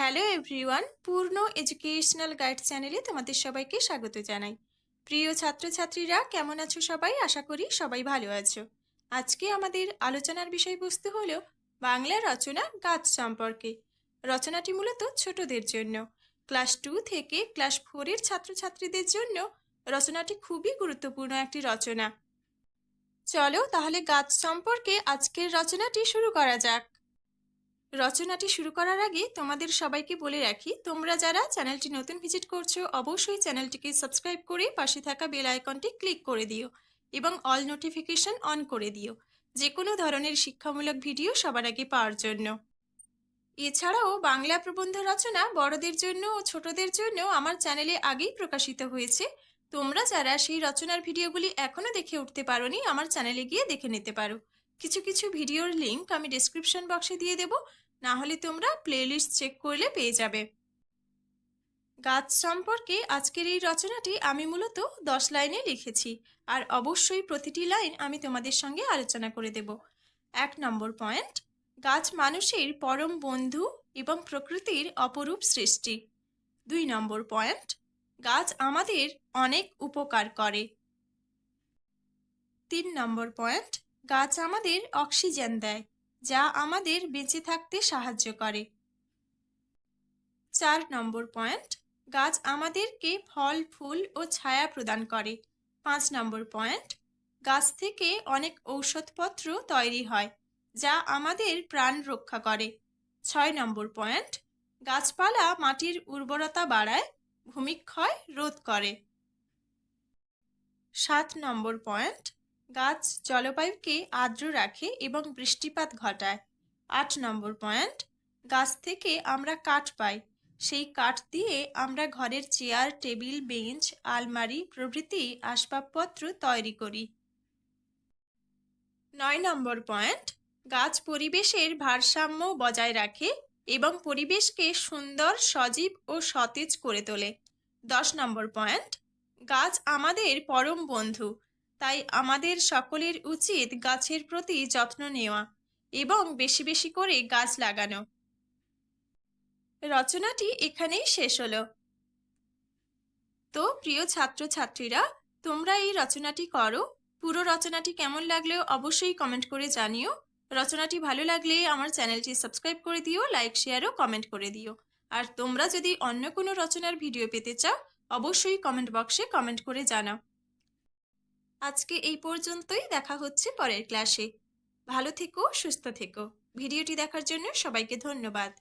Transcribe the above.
Hello everyone, Purna educational guide চ্যানেলে তোমাদের সবাইকে স্বাগত জানাই। প্রিয় ছাত্রছাত্রীরা, কেমন আছো সবাই? আশা করি সবাই ভালো আছো। আজকে আমাদের আলোচনার বিষয়বস্তু হলো বাংলা রচনা গাছ সম্পর্কে। রচনাটি মূলত ছোটদের জন্য। ক্লাস টু থেকে ক্লাস ফোরের ছাত্রছাত্রীদের জন্য রচনাটি খুবই গুরুত্বপূর্ণ একটি রচনা। চলো তাহলে গাছ সম্পর্কে আজকের রচনাটি শুরু করা যাক। রচনাটি শুরু করার আগে তোমাদের সবাইকে বলে রাখি, তোমরা যারা চ্যানেলটি নতুন ভিজিট করছ, অবশ্যই চ্যানেলটিকে সাবস্ক্রাইব করে পাশে থাকা বেল আইকনটি ক্লিক করে দিও এবং অল নোটিফিকেশন অন করে দিও। যে কোনো ধরনের শিক্ষামূলক ভিডিও সবার আগে পাওয়ার জন্য। এছাড়াও বাংলা প্রবন্ধ রচনা বড়দের জন্য ও ছোটদের জন্য আমার চ্যানেলে আগেই প্রকাশিত হয়েছে। তোমরা যারা সেই রচনার ভিডিওগুলি এখনও দেখে উঠতে পারোনি, আমার চ্যানেলে গিয়ে দেখে নিতে পারো। কিছু কিছু ভিডিওর লিঙ্ক আমি ডেসক্রিপশন বক্সে দিয়ে দেবো, না হলে তোমরা প্লেলিস্ট চেক করলে পেয়ে যাবে। গাছ সম্পর্কে আজকের এই রচনাটি আমি মূলত দশ লাইনে লিখেছি, আর অবশ্যই প্রতিটি লাইন আমি তোমাদের সঙ্গে আলোচনা করে দেব। এক নম্বর পয়েন্ট গাছ মানুষের পরম বন্ধু এবং প্রকৃতির অপরূপ সৃষ্টি। দুই নম্বর পয়েন্ট গাছ আমাদের অনেক উপকার করে। তিন নম্বর পয়েন্ট গাছ আমাদের অক্সিজেন দেয়, যা আমাদের বেঁচে থাকতে সাহায্য করে। চার নম্বর পয়েন্ট, গাছ আমাদেরকে ফল, ফুল ও ছায়া প্রদান করে। পাঁচ নম্বর পয়েন্ট, গাছ থেকে অনেক ঔষধপত্র তৈরি হয়, যা আমাদের প্রাণ রক্ষা করে। ছয় নম্বর পয়েন্ট, গাছপালা মাটির উর্বরতা বাড়ায়, ভূমিক্ষয় রোধ করে। সাত নম্বর পয়েন্ট গাছ জলবায়ুকে আর্দ্র রাখে এবং বৃষ্টিপাত ঘটায়। আট নম্বর পয়েন্ট, গাছ থেকে আমরা কাঠ পাই। সেই কাঠ দিয়ে আমরা ঘরের চেয়ার, টেবিল, বেঞ্চ, আলমারি প্রভৃতি আসবাবপত্র তৈরি করি। নয় নম্বর পয়েন্ট, গাছ পরিবেশের ভারসাম্য বজায় রাখে এবং পরিবেশকে সুন্দর, সজীব ও সতেজ করে তোলে। দশ নম্বর পয়েন্ট, গাছ আমাদের পরম বন্ধু। তাই আমাদের সকলের উচিত গাছের প্রতি যত্ন নেওয়া এবং বেশি বেশি করে গাছ লাগানো। রচনাটি এখানেই শেষ হলো। তো প্রিয় ছাত্রছাত্রীরা, তোমরা এই রচনাটি করো। পুরো রচনাটি কেমন লাগল অবশ্যই কমেন্ট করে জানিও। রচনাটি ভালো লাগলে আমার চ্যানেলটি সাবস্ক্রাইব করে দিও, লাইক, শেয়ার ও কমেন্ট করে দিও। আর তোমরা যদি অন্য কোনো রচনার ভিডিও পেতে চাও, অবশ্যই কমেন্ট বক্সে কমেন্ট করে জানাও। আজকে এই পর্যন্তই, দেখা হচ্ছে পরের ক্লাসে ভালো থেকো, সুস্থ থেকো। ভিডিওটি দেখার জন্য সবাইকে ধন্যবাদ।